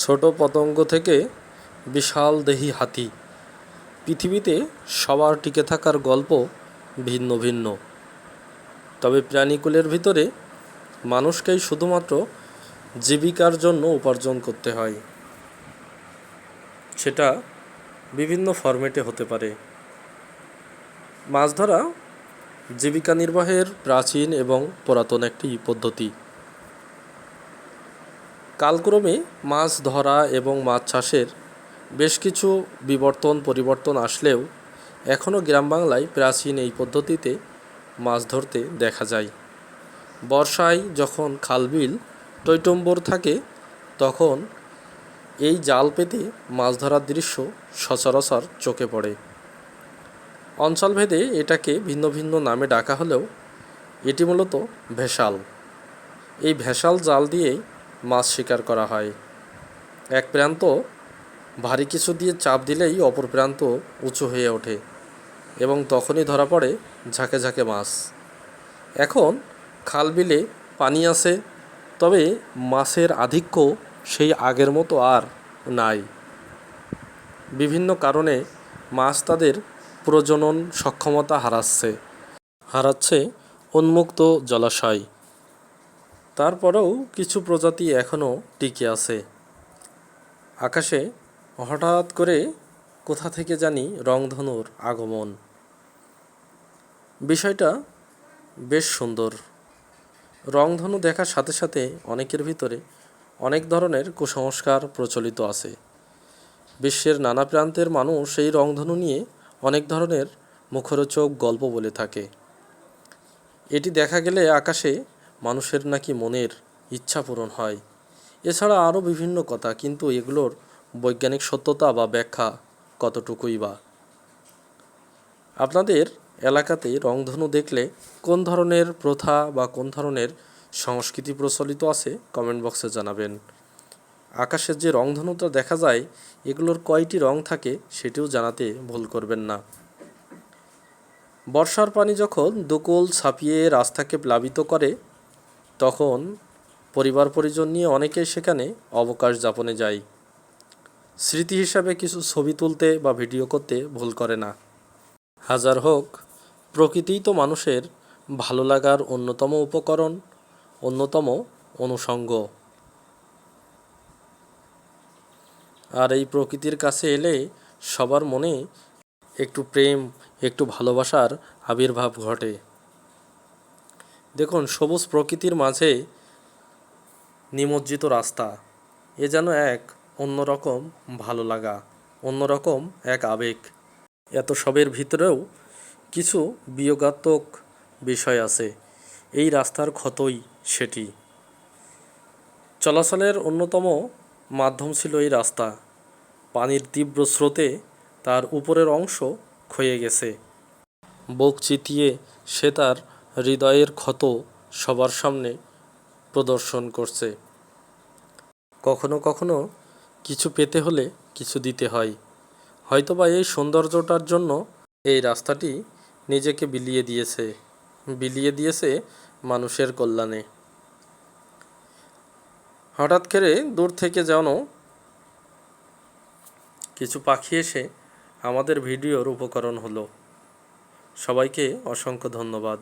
ছোট পতঙ্গ থেকে বিশাল দেহি হাতি। পৃথিবীতে সবার টিকে থাকার গল্প ভিন্ন ভিন্ন। তবে প্রাণীকুলের ভিতরে মানুষকেই শুধুমাত্র জীবিকার জন্য উপার্জন করতে হয়। সেটা বিভিন্ন ফরম্যাটে হতে পারে। মাছ ধরা জীবিকা নির্বাহের প্রাচীন এবং পুরাতন একটি পদ্ধতি। কালক্রমে মাছ ধরা এবং মাছ চাষের বেশ কিছু বিবর্তন পরিবর্তন আসলেও এখনও গ্রাম বাংলায় প্রাচীন এই পদ্ধতিতে মাছ ধরতে দেখা যায়। বর্ষায় যখন খালবিল টৈটম্বর থাকে, তখন এই জাল পেতে মাছ ধরার দৃশ্য সচরাচর চোখে পড়ে। অঞ্চলভেদে এটাকে ভিন্ন ভিন্ন নামে ডাকা হলেও এটি মূলত ভেসাল এই ভেসাল জাল দিয়েই মাছ শিকার করা হয়। এক প্রান্ত ভারী কিছু দিয়ে চাপ দিলেই অপর প্রান্ত উঁচু হয়ে ওঠে এবং তখনই ধরা পড়ে ঝাঁকে ঝাঁকে মাছ। এখন খাল বিলে পানি আছে, তবে মাছের আধিক্য সেই আগের মতো আর নাই। বিভিন্ন কারণে মাছ তাদের প্রজনন সক্ষমতা হারাচ্ছে হারাচ্ছে উন্মুক্ত জলাশয়। তারপরেও কিছু প্রজাতি এখনও টিকে আছে। আকাশে হঠাৎ করে কোথা থেকে জানি রংধনুর আগমন। বিষয়টা বেশ সুন্দর। রংধনু দেখার সাথে সাথে অনেকের ভিতরে অনেক ধরনের কুসংস্কার প্রচলিত আছে। বিশ্বের নানা প্রান্তের মানুষ এই রংধনু নিয়ে অনেক ধরনের মুখরোচক গল্প বলে থাকে। এটি দেখা গেলে আকাশে মানুষের নাকি মনের ইচ্ছা পূরণ হয়। এছাড়া আরও বিভিন্ন কথা, কিন্তু এগুলোর বৈজ্ঞানিক সত্যতা বা ব্যাখ্যা কতটুকুই বা? আপনাদের এলাকাতে রংধনু দেখলে কোন ধরনের প্রথা বা কোন ধরনের সংস্কৃতি প্রচলিত আছে কমেন্ট বক্সে জানাবেন। আকাশের যে রংধনুটা দেখা যায়, এগুলোর কয়টি রং থাকে সেটিও জানাতে ভুল করবেন না। বর্ষার পানি যখন দুকুল ছাপিয়ে রাস্তাকে প্লাবিত করে তখন পরিবার পরিজন নিয়ে অনেকেই সেখানে অবকাশ যাপনে যায়। স্মৃতি হিসাবে কিছু ছবি তুলতে বা ভিডিও করতে ভুল করে না। হাজার হোক, প্রকৃতিই তো মানুষের ভালো লাগার অন্যতম উপকরণ, অন্যতম অনুষঙ্গ। আর এই প্রকৃতির কাছে এলে সবার মনে একটু প্রেম, একটু ভালোবাসার আবির্ভাব ঘটে। দেখুন, সবুজ প্রকৃতির মাঝে নিমজ্জিত রাস্তা। এ যেন এক অন্যরকম ভালো লাগা, অন্যরকম এক আবেগ। এত সবের ভিতরেও কিছু বিয়োগাত্মক বিষয় আছে। এই রাস্তার ক্ষতই সেটি। চলাচলের অন্যতম মাধ্যম ছিল এই রাস্তা। পানির তীব্র স্রোতে তার উপরের অংশ ক্ষয়ে গেছে। বুক চিতিয়ে সে তার হৃদয়ের ক্ষত সবার সামনে প্রদর্শন করছে। কখনো কখনো কিছু পেতে হলে কিছু দিতে হয়। হয়তোবা এই সৌন্দর্যটার জন্য এই রাস্তাটি নিজেকে বিলিয়ে দিয়েছে বিলিয়ে দিয়েছে মানুষের কল্যাণে। হঠাৎ করে দূর থেকে যেন কিছু পাখি এসে আমাদের ভিডিওর উপকরণ হলো। সবাইকে অসংখ্য ধন্যবাদ।